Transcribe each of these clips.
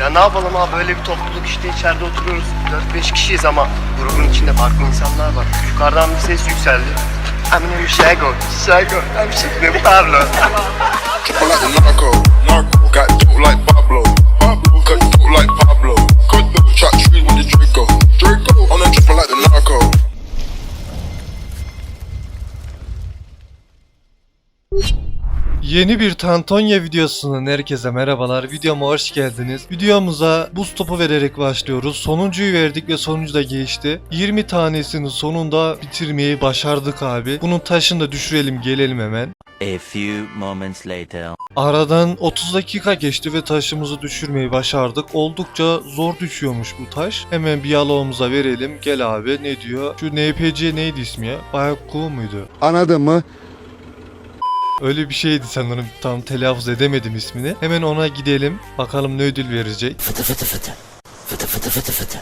Ya ne yapalım abi böyle bir topluluk işte içeride oturuyoruz. 4-5 kişiyiz ama grubun içinde farklı insanlar var. Yukarıdan bir ses yükseldi. Eminem Şego, Şego, Emşiklim Pablo. Triple like the narco. Got dope like Pablo, Pablo. Cut dope like Pablo, cut dope. Shot tree with the Draco, Draco. On the triple like the narco. Yeni bir Tantonya videosunun herkese merhabalar. Videoma hoş geldiniz. Videomuza buz topu vererek başlıyoruz. Sonuncuyu verdik ve sonuncu da geçti. 20 tanesini sonunda bitirmeyi başardık abi. Bunun taşını da düşürelim gelelim hemen. A few moments later. Aradan 30 dakika geçti ve taşımızı düşürmeyi başardık. Oldukça zor düşüyormuş bu taş. Hemen bir yalağımıza verelim. Gel abi ne diyor? Şu NPC neydi ismi ya? Bayakku muydu? Anladın mı? Öyle bir şeydi sanırım. Tam telaffuz edemedim ismini. Hemen ona gidelim. Bakalım ne ödül verecek. Fıtı fıtı fıtı. Fıtı fıtı fıtı fıtı.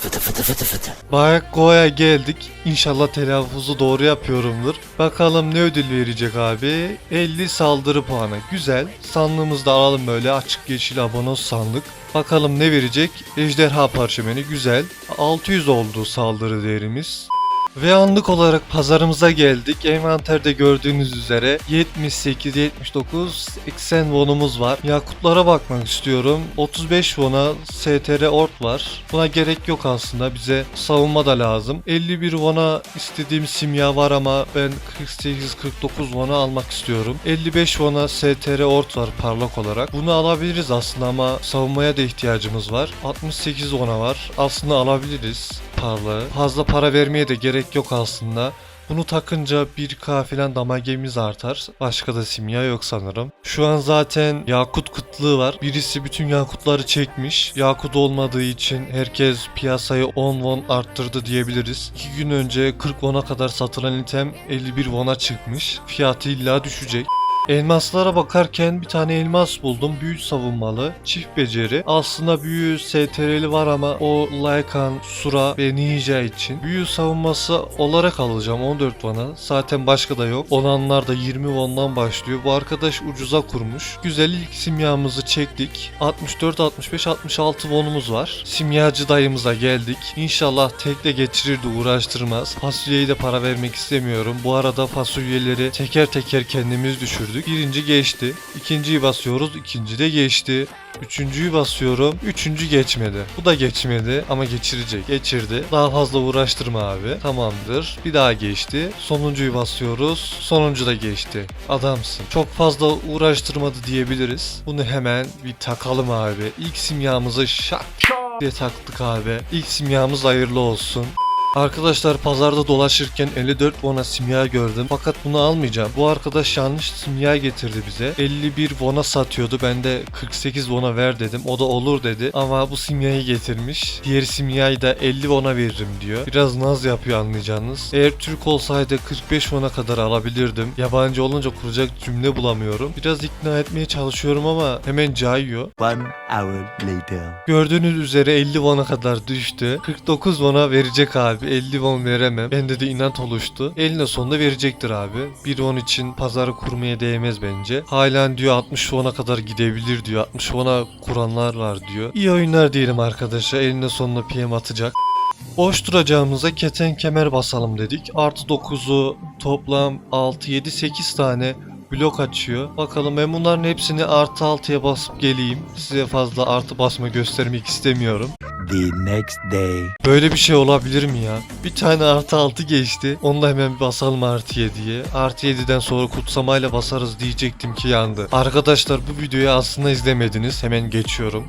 Fıtı fıtı fıtı fıtı. Bayakko'ya geldik. İnşallah telaffuzu doğru yapıyorumdur. Bakalım ne ödül verecek abi. 50 saldırı puanı. Güzel. Sandığımızda alalım böyle açık yeşil abonos sandık. Bakalım ne verecek? Ejderha parşömeni güzel. 600 oldu saldırı değerimiz. Ve anlık olarak pazarımıza geldik. Envanterde gördüğünüz üzere 78, 79, 80 wonumuz var. Yakutlara bakmak istiyorum. 35 wona STR ort var. Buna gerek yok aslında. Bize savunma da lazım. 51 wona istediğim simya var ama ben 48, 49 wona almak istiyorum. 55 wona STR ort var parlak olarak. Bunu alabiliriz aslında ama savunmaya da ihtiyacımız var. 68 wona var. Aslında alabiliriz parlağı. Fazla para vermeye de gerek yok aslında. Bunu takınca 1k falan damagemiz artar. Başka da simya yok sanırım. Şu an zaten yakut kıtlığı var. Birisi bütün yakutları çekmiş. Yakut olmadığı için herkes piyasayı 10 won arttırdı diyebiliriz. 2 gün önce 40 won'a kadar satılan item 51 won'a çıkmış. Fiyatı illa düşecek. Elmaslara bakarken bir tane elmas buldum. Büyü savunmalı. Çift beceri. Aslında büyü STR'li var ama o Lycan, Sura ve Ninja için. Büyü savunması olarak alacağım 14 won'a. Zaten başka da yok. Olanlar da 20 won'dan başlıyor. Bu arkadaş ucuza kurmuş. Güzel ilk simyamızı çektik. 64, 65, 66 won'umuz var. Simyacı dayımıza geldik. İnşallah geçirir de uğraştırmaz. Fasulyeye de para vermek istemiyorum. Bu arada fasulyeleri teker teker kendimiz düşürdük. Birinci geçti. İkinciyi basıyoruz. ikinci de geçti. Üçüncüyü basıyorum. Üçüncü geçmedi. Bu da geçmedi ama geçirecek. Geçirdi. Daha fazla uğraştırma abi. Tamamdır. Bir daha geçti. Sonuncuyu basıyoruz. Sonuncu da geçti. Adamsın. Çok fazla uğraştırmadı diyebiliriz. Bunu hemen bir takalım abi. İlk simyamızı şak diye taktık abi. İlk simyamız hayırlı olsun. Arkadaşlar pazarda dolaşırken 54 wona simya gördüm fakat bunu almayacağım. Bu arkadaş yanlış simya getirdi bize. 51 wona satıyordu ben de 48 wona ver dedim. O da olur dedi ama bu simyayı getirmiş. Diğer simyayı da 50 wona veririm diyor. Biraz naz yapıyor anlayacağınız. Eğer Türk olsaydı 45 wona kadar alabilirdim. Yabancı olunca kuracak cümle bulamıyorum. Biraz ikna etmeye çalışıyorum ama hemen cayıyor. One hour later. Gördüğünüz üzere 50 won'a kadar düştü. 49 won'a verecek abi. 50 won veremem. Bende de inat oluştu. Eline sonunda verecektir abi. Bir won için pazarı kurmaya değmez bence. Halen diyor 60 won'a kadar gidebilir diyor. 60 won'a kuranlar var diyor. İyi oyunlar diyelim arkadaşa. Eline sonunda PM atacak. Boş duracağımıza keten kemer basalım dedik. Artı 9'u toplam 6, 7, 8 tane blok açıyor. Bakalım ben bunların hepsini artı 6'ya basıp geleyim. Size fazla artı basma göstermek istemiyorum. The next day. Böyle bir şey olabilir mi ya? Bir tane artı 6 geçti. Onu da hemen bir basalım artı 7'ye. Artı 7'den sonra kutsamayla basarız diyecektim ki yandı. Arkadaşlar bu videoyu aslında izlemediniz. Hemen geçiyorum.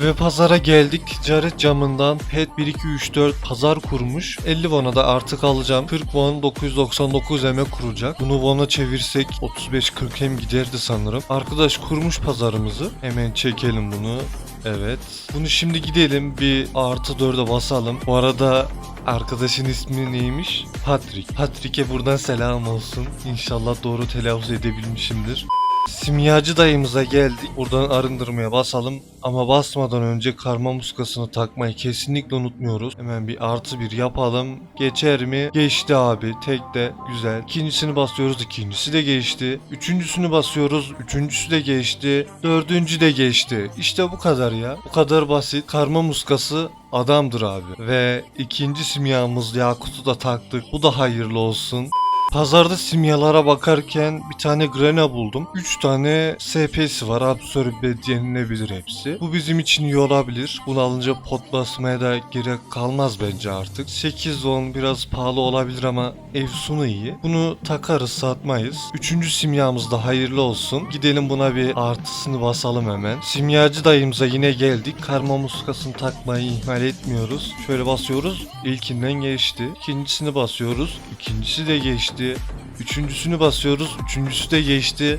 Ve pazara geldik. Ticaret camından pet 1 2 3 4 pazar kurmuş. 50 won'a da artık alacağım. 40 won 999 eme kuracak. Bunu won'a çevirsek 35 40 hem giderdi sanırım. Arkadaş kurmuş pazarımızı. Hemen çekelim bunu. Evet. Bunu şimdi gidelim bir artı 4'e basalım. Bu arada arkadaşın ismi neymiş? Patrick. Patrick'e buradan selam olsun. İnşallah doğru telaffuz edebilmişimdir. Simyacı dayımıza geldik. Buradan arındırmaya basalım. Ama basmadan önce karma muskasını takmayı kesinlikle unutmuyoruz. Hemen bir artı bir yapalım. Geçer mi? Geçti abi. Tek de güzel. İkincisini basıyoruz. ikincisi de geçti. Üçüncüsünü basıyoruz. Üçüncüsü de geçti. Dördüncü de geçti. İşte bu kadar ya. Bu kadar basit. Karma muskası adamdır abi. Ve ikinci simyamız Yakut'u da taktık. Bu da hayırlı olsun. Pazarda simyalara bakarken bir tane Grena buldum. 3 tane SP'si var. Absorbe denilebilir hepsi. Bu bizim için iyi olabilir. Bunu alınca pot basmaya da gerek kalmaz bence artık. 8-10 biraz pahalı olabilir ama Efsun'u iyi. Bunu takarız satmayız. Üçüncü simyamız da hayırlı olsun. Gidelim buna bir artısını basalım hemen. Simyacı dayımıza yine geldik. Karma muskasını takmayı ihmal etmiyoruz. Şöyle basıyoruz. İlkinden geçti. İkincisini basıyoruz. İkincisi de geçti. Üçüncüsünü basıyoruz. Üçüncüsü de geçti.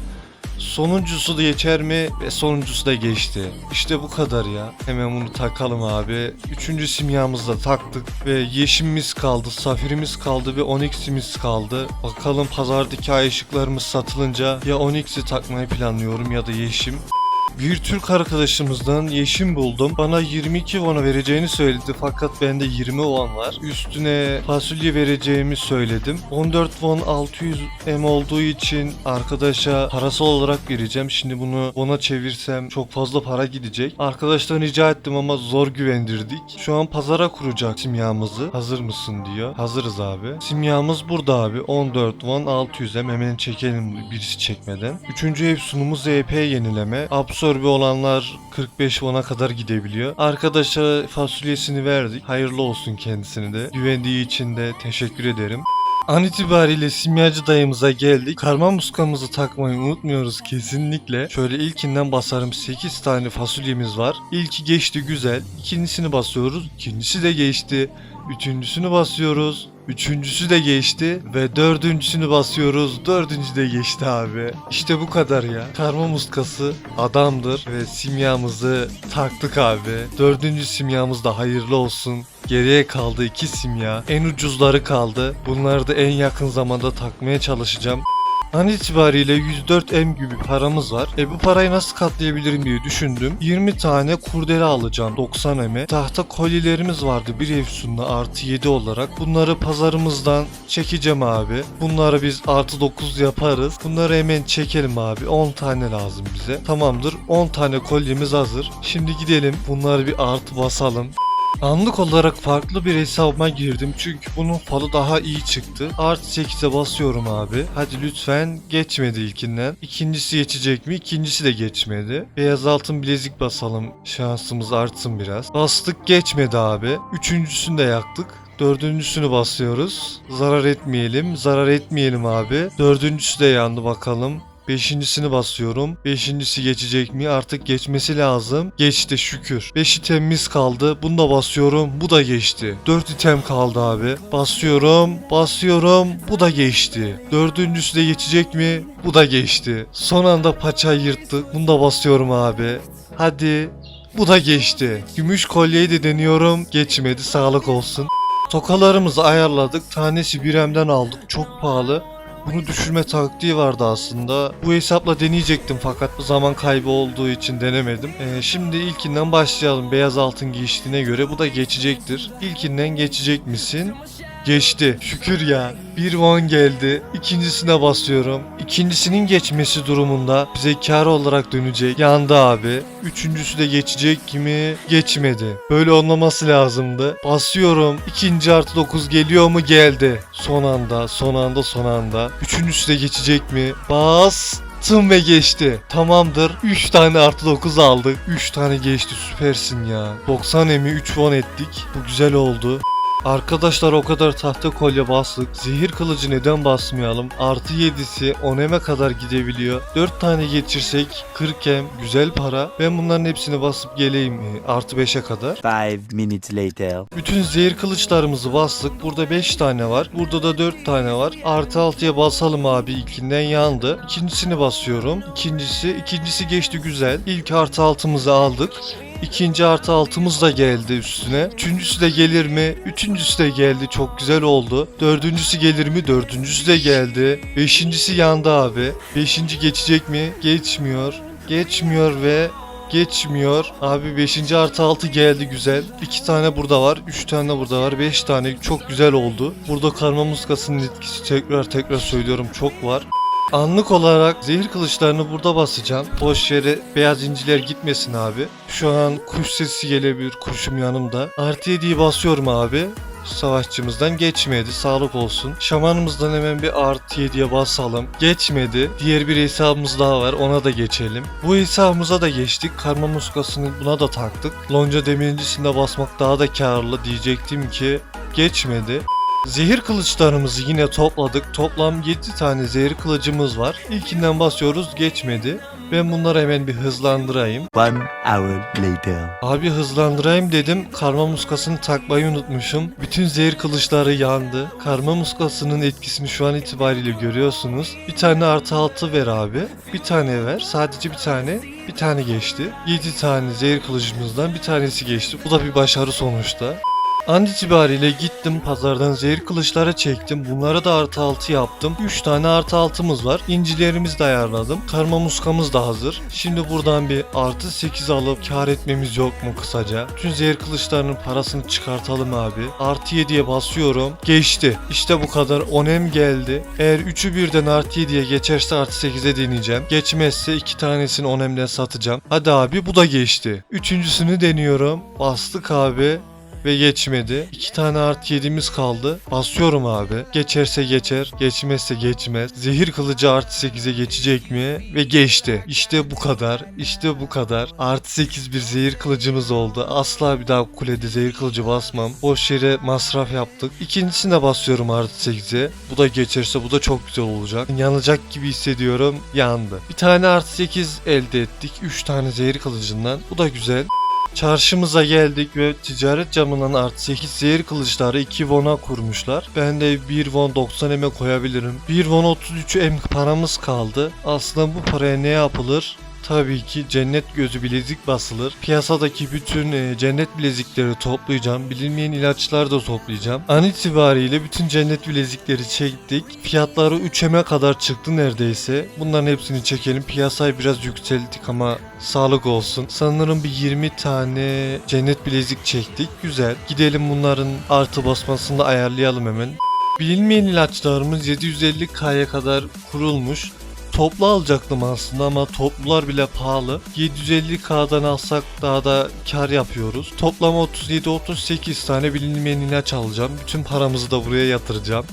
Sonuncusu da geçer mi? Ve sonuncusu da geçti. İşte bu kadar ya. Hemen bunu takalım abi. Üçüncü simyamızı da taktık. Ve yeşimimiz kaldı, safirimiz kaldı ve onyx'imiz kaldı. Bakalım pazardaki ay ışıklarımız satılınca ya onyx'i takmayı planlıyorum ya da yeşim. Bir Türk arkadaşımızdan yeşim buldum. Bana 22 won vereceğini söyledi fakat bende 20 won var. Üstüne fasulye vereceğimi söyledim. 14 won 600 M olduğu için arkadaşa parasal olarak vereceğim. Şimdi bunu ona çevirsem çok fazla para gidecek. Arkadaştan rica ettim ama zor güvendirdik. Şu an pazara kuracak simyamızı. Hazır mısın diyor. Hazırız abi. Simyamız burada abi. 14 won 600 M. Hemen çekelim birisi çekmeden. Üçüncü ev sunumu ZP yenileme. Absorbe olanlar 45 won'a kadar gidebiliyor. Arkadaşa fasulyesini verdik. Hayırlı olsun kendisine de. Güvendiği için de teşekkür ederim. An itibariyle simyacı dayımıza geldik. Karma muskamızı takmayı unutmuyoruz kesinlikle. Şöyle ilkinden basarım 8 tane fasulyemiz var. İlki geçti güzel. İkincisini basıyoruz. İkincisi de geçti. Üçüncüsünü basıyoruz. Üçüncüsü de geçti ve dördüncüsünü basıyoruz. Dördüncü de geçti abi. İşte bu kadar ya. Karma muskası adamdır ve simyamızı taktık abi. Dördüncü simyamız da hayırlı olsun. Geriye kaldı iki simya. En ucuzları kaldı. Bunları da en yakın zamanda takmaya çalışacağım. An itibariyle 104M gibi paramız var. E bu parayı nasıl katlayabilirim diye düşündüm. 20 tane kurdele alacağım 90M'e. Tahta kolyelerimiz vardı bir efsunla artı 7 olarak. Bunları pazarımızdan çekeceğim abi. Bunları biz artı 9 yaparız. Bunları hemen çekelim abi. 10 tane lazım bize. Tamamdır 10 tane kolyemiz hazır. Şimdi gidelim bunları bir artı basalım. Anlık olarak farklı bir hesabıma girdim çünkü bunun falı daha iyi çıktı. Artı 8'e basıyorum abi. Hadi lütfen geçmedi ilkinden. İkincisi geçecek mi? İkincisi de geçmedi. Beyaz altın bilezik basalım. Şansımız artsın biraz. Bastık geçmedi abi. Üçüncüsünü de yaktık. Dördüncüsünü basıyoruz. Zarar etmeyelim. Zarar etmeyelim abi. Dördüncüsü de yandı bakalım. Beşincisini basıyorum. Beşincisi geçecek mi? Artık geçmesi lazım. Geçti şükür. Beş itemimiz kaldı. Bunu da basıyorum. Bu da geçti. Dört item kaldı abi. Basıyorum. Basıyorum. Bu da geçti. Dördüncüsü de geçecek mi? Bu da geçti. Son anda paçayı yırttık. Bunu da basıyorum abi. Hadi. Bu da geçti. Gümüş kolyeyi de deniyorum. Geçmedi. Sağlık olsun. Tokalarımızı ayarladık. Tanesi bir emden aldık. Çok pahalı. Bunu düşürme taktiği vardı aslında. Bu hesapla deneyecektim fakat zaman kaybı olduğu için denemedim. Ee, şimdi ilkinden başlayalım. Beyaz altın geçtiğine göre bu da geçecektir. İlkinden geçecek misin? Geçti. Şükür ya. Bir won geldi. İkincisine basıyorum. İkincisinin geçmesi durumunda bize kar olarak dönecek. Yandı abi. Üçüncüsü de geçecek kimi? Geçmedi. Böyle olmaması lazımdı. Basıyorum. İkinci artı 9 geliyor mu? Geldi. Son anda, son anda, son anda. Üçüncüsü de geçecek mi? Bas. Tım ve geçti. Tamamdır. 3 tane artı 9 aldık. 3 tane geçti. Süpersin ya. 90 emi 3 won ettik. Bu güzel oldu. Arkadaşlar o kadar tahta kolye bastık. Zehir kılıcı neden basmayalım? Artı 7'si 10 kadar gidebiliyor. 4 tane geçirsek 40 em güzel para. Ben bunların hepsini basıp geleyim e, artı 5'e kadar. Five minutes later. Bütün zehir kılıçlarımızı bastık. Burada 5 tane var. Burada da 4 tane var. Artı 6'ya basalım abi. İlkinden yandı. İkincisini basıyorum. İkincisi, ikincisi geçti güzel. İlk artı altımızı aldık. İkinci artı altımız da geldi üstüne. Üçüncüsü de gelir mi? Üçüncüsü de geldi. Çok güzel oldu. Dördüncüsü gelir mi? Dördüncüsü de geldi. Beşincisi yandı abi. Beşinci geçecek mi? Geçmiyor. Geçmiyor ve geçmiyor. Abi 5. artı 6 geldi güzel. 2 tane burada var. 3 tane burada var. 5 tane çok güzel oldu. Burada karma muskasının etkisi tekrar tekrar söylüyorum çok var. Anlık olarak zehir kılıçlarını burada basacağım. Boş yere beyaz inciler gitmesin abi. Şu an kuş sesi gelebilir kuşum yanımda. Artı 7'yi basıyorum abi. Savaşçımızdan geçmedi. Sağlık olsun. Şamanımızdan hemen bir artı 7'ye basalım. Geçmedi. Diğer bir hesabımız daha var. Ona da geçelim. Bu hesabımıza da geçtik. Karma muskasını buna da taktık. Lonca demircisinde basmak daha da karlı diyecektim ki geçmedi. Zehir kılıçlarımızı yine topladık. Toplam 7 tane zehir kılıcımız var. İlkinden basıyoruz geçmedi. Ben bunları hemen bir hızlandırayım. One hour later. Abi hızlandırayım dedim. Karma muskasını takmayı unutmuşum. Bütün zehir kılıçları yandı. Karma muskasının etkisini şu an itibariyle görüyorsunuz. Bir tane artı altı ver abi. Bir tane ver. Sadece bir tane. Bir tane geçti. 7 tane zehir kılıcımızdan bir tanesi geçti. Bu da bir başarı sonuçta. An itibariyle gittim pazardan zehir kılıçlara çektim. Bunlara da artı altı yaptım. 3 tane artı altımız var. İncilerimizi de ayarladım. Karma muskamız da hazır. Şimdi buradan bir artı 8 alıp kar etmemiz yok mu kısaca? Tüm zehir kılıçlarının parasını çıkartalım abi. Artı 7'ye basıyorum. Geçti. İşte bu kadar. 10M geldi. Eğer 3'ü birden artı 7'ye geçerse artı 8'e deneyeceğim. Geçmezse 2 tanesini 10M'den satacağım. Hadi abi bu da geçti. Üçüncüsünü deniyorum. Bastık abi ve geçmedi. İki tane artı yedimiz kaldı. Basıyorum abi. Geçerse geçer, geçmezse geçmez. Zehir kılıcı artı 8'e geçecek mi? Ve geçti. İşte bu kadar. İşte bu kadar. Artı 8 bir zehir kılıcımız oldu. Asla bir daha kulede zehir kılıcı basmam. Boş yere masraf yaptık. İkincisine basıyorum artı 8'e. Bu da geçerse bu da çok güzel olacak. Yanacak gibi hissediyorum. Yandı. Bir tane artı 8 elde ettik. 3 tane zehir kılıcından. Bu da güzel. Çarşımıza geldik ve ticaret camından artı 8 zehir kılıçları 2 won'a kurmuşlar. Ben de 1 won 90 eme koyabilirim. 1 won 33 em paramız kaldı. Aslında bu paraya ne yapılır? Tabii ki cennet gözü bilezik basılır. Piyasadaki bütün e, cennet bilezikleri toplayacağım. Bilinmeyen ilaçları da toplayacağım. An itibariyle bütün cennet bilezikleri çektik. Fiyatları 3'eme kadar çıktı neredeyse. Bunların hepsini çekelim. Piyasayı biraz yükselttik ama sağlık olsun. Sanırım bir 20 tane cennet bilezik çektik. Güzel. Gidelim bunların artı basmasını da ayarlayalım hemen. Bilinmeyen ilaçlarımız 750k'ya kadar kurulmuş. Toplu alacaktım aslında ama toplular bile pahalı. 750k'dan alsak daha da kar yapıyoruz. Toplam 37-38 tane bilinmeyen ilaç alacağım. Bütün paramızı da buraya yatıracağım.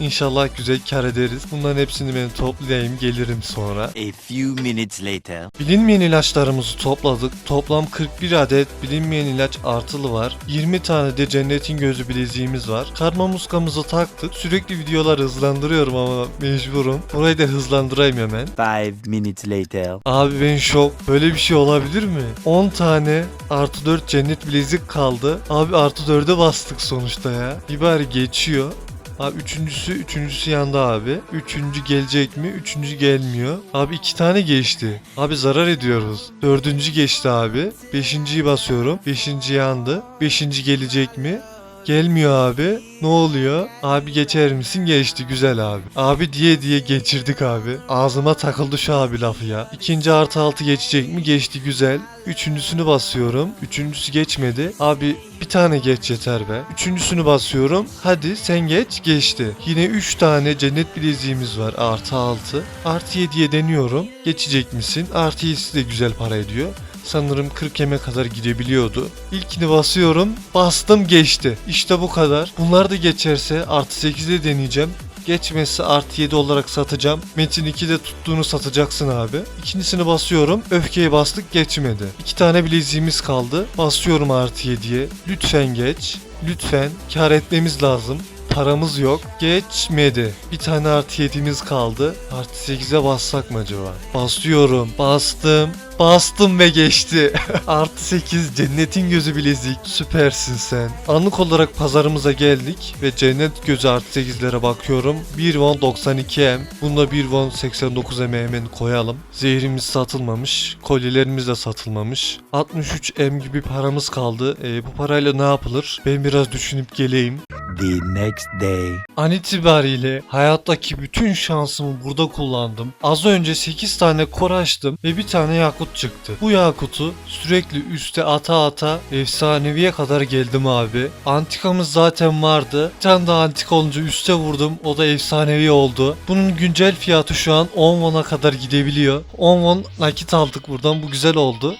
İnşallah güzel kar ederiz. Bunların hepsini ben toplayayım gelirim sonra. A few minutes later. Bilinmeyen ilaçlarımızı topladık. Toplam 41 adet bilinmeyen ilaç artılı var. 20 tane de cennetin gözü bileziğimiz var. Karma muskamızı taktık. Sürekli videoları hızlandırıyorum ama mecburum. Burayı da hızlandırayım hemen. Five minutes later. Abi ben şok. Böyle bir şey olabilir mi? 10 tane artı 4 cennet bilezik kaldı. Abi artı 4'e bastık sonuçta ya. Bir bari geçiyor. Abi üçüncüsü, üçüncüsü yandı abi. Üçüncü gelecek mi? Üçüncü gelmiyor. Abi iki tane geçti. Abi zarar ediyoruz. Dördüncü geçti abi. Beşinciyi basıyorum. Beşinci yandı. Beşinci gelecek mi? Gelmiyor abi. Ne oluyor? Abi geçer misin? Geçti güzel abi. Abi diye diye geçirdik abi. Ağzıma takıldı şu abi lafı ya. İkinci artı altı geçecek mi? Geçti güzel. Üçüncüsünü basıyorum. Üçüncüsü geçmedi. Abi bir tane geç yeter be. Üçüncüsünü basıyorum. Hadi sen geç. Geçti. Yine üç tane cennet bileziğimiz var. Artı altı. Artı yediye deniyorum. Geçecek misin? Artı yedisi de güzel para ediyor. Sanırım 40 yeme kadar gidebiliyordu. İlkini basıyorum. Bastım geçti. İşte bu kadar. Bunlar da geçerse artı 8'e deneyeceğim. Geçmezse artı 7 olarak satacağım. Metin 2'de tuttuğunu satacaksın abi. İkincisini basıyorum. Öfkeye bastık geçmedi. İki tane bileziğimiz kaldı. Basıyorum artı 7'ye. Lütfen geç. Lütfen kar etmemiz lazım. Paramız yok. Geçmedi. Bir tane artı 7'miz kaldı. Artı 8'e bassak mı acaba? Basıyorum. Bastım. Bastım ve geçti. Artı 8 cennetin gözü bilezik. Süpersin sen. Anlık olarak pazarımıza geldik ve cennet gözü artı 8'lere bakıyorum. 1 won 92 m. Bunda 1 won 89 m hemen koyalım. Zehrimiz satılmamış. Kolyelerimiz de satılmamış. 63 m gibi paramız kaldı. E, bu parayla ne yapılır? Ben biraz düşünüp geleyim. The next day. An itibariyle hayattaki bütün şansımı burada kullandım. Az önce 8 tane kor açtım ve bir tane yakut çıktı. Bu yakutu sürekli üste ata ata efsaneviye kadar geldim abi. Antikamız zaten vardı. Bir tane daha antika olunca üste vurdum. O da efsanevi oldu. Bunun güncel fiyatı şu an 10 won'a kadar gidebiliyor. 10 won nakit aldık buradan. Bu güzel oldu.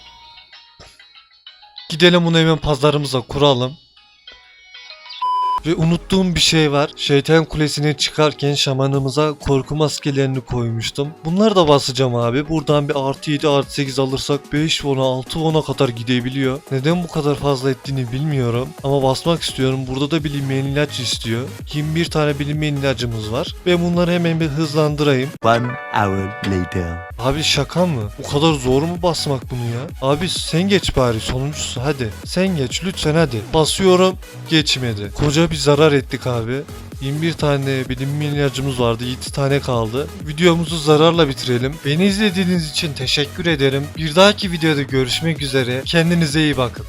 Gidelim bunu hemen pazarımıza kuralım. Ve unuttuğum bir şey var. Şeytan Kulesi'ne çıkarken şamanımıza korku maskelerini koymuştum. Bunları da basacağım abi. Buradan bir artı 7 artı 8 alırsak 5 won'a 6 won'a kadar gidebiliyor. Neden bu kadar fazla ettiğini bilmiyorum. Ama basmak istiyorum. Burada da bilinmeyen ilaç istiyor. 21 tane bilinmeyen ilacımız var. Ve bunları hemen bir hızlandırayım. One hour later. Abi şaka mı? O kadar zor mu basmak bunu ya? Abi sen geç bari sonuncusu hadi. Sen geç lütfen hadi. Basıyorum geçmedi. Koca bir zarar ettik abi. 21 tane bilinmeyen ilacımız vardı. 7 tane kaldı. Videomuzu zararla bitirelim. Beni izlediğiniz için teşekkür ederim. Bir dahaki videoda görüşmek üzere. Kendinize iyi bakın.